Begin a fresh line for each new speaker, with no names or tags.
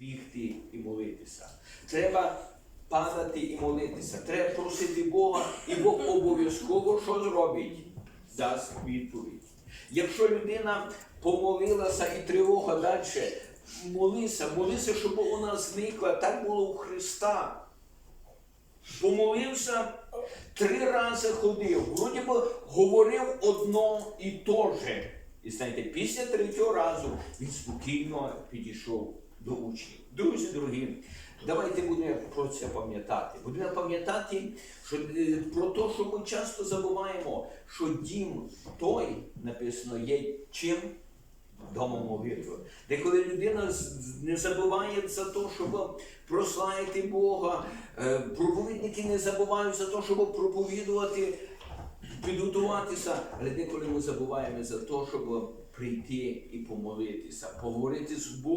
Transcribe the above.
бігти і молитися. Треба падати і молитися. Треба просити Бога, і Бог обов'язково що зробить? Дасть відповідь. Якщо людина помолилася і тривога далі, молися, молися, щоб вона зникла. Так було у Христа. Помолився, три рази ходив, вроді би говорив одно і то же. І знаєте, після третього разу він спокійно підійшов до учнів. Друзі дорогі, давайте будемо про це пам'ятати. Будемо пам'ятати що, е, про те, що ми часто забуваємо, що дім той написано є чим? Домом молитви. Де коли людина не забуває за те, щоб прославити Бога, е, проповідники не забувають за те, щоб проповідувати, підготуватися, але деколи ми забуваємо за те, щоб прийти і помолитися, поговорити з Богом.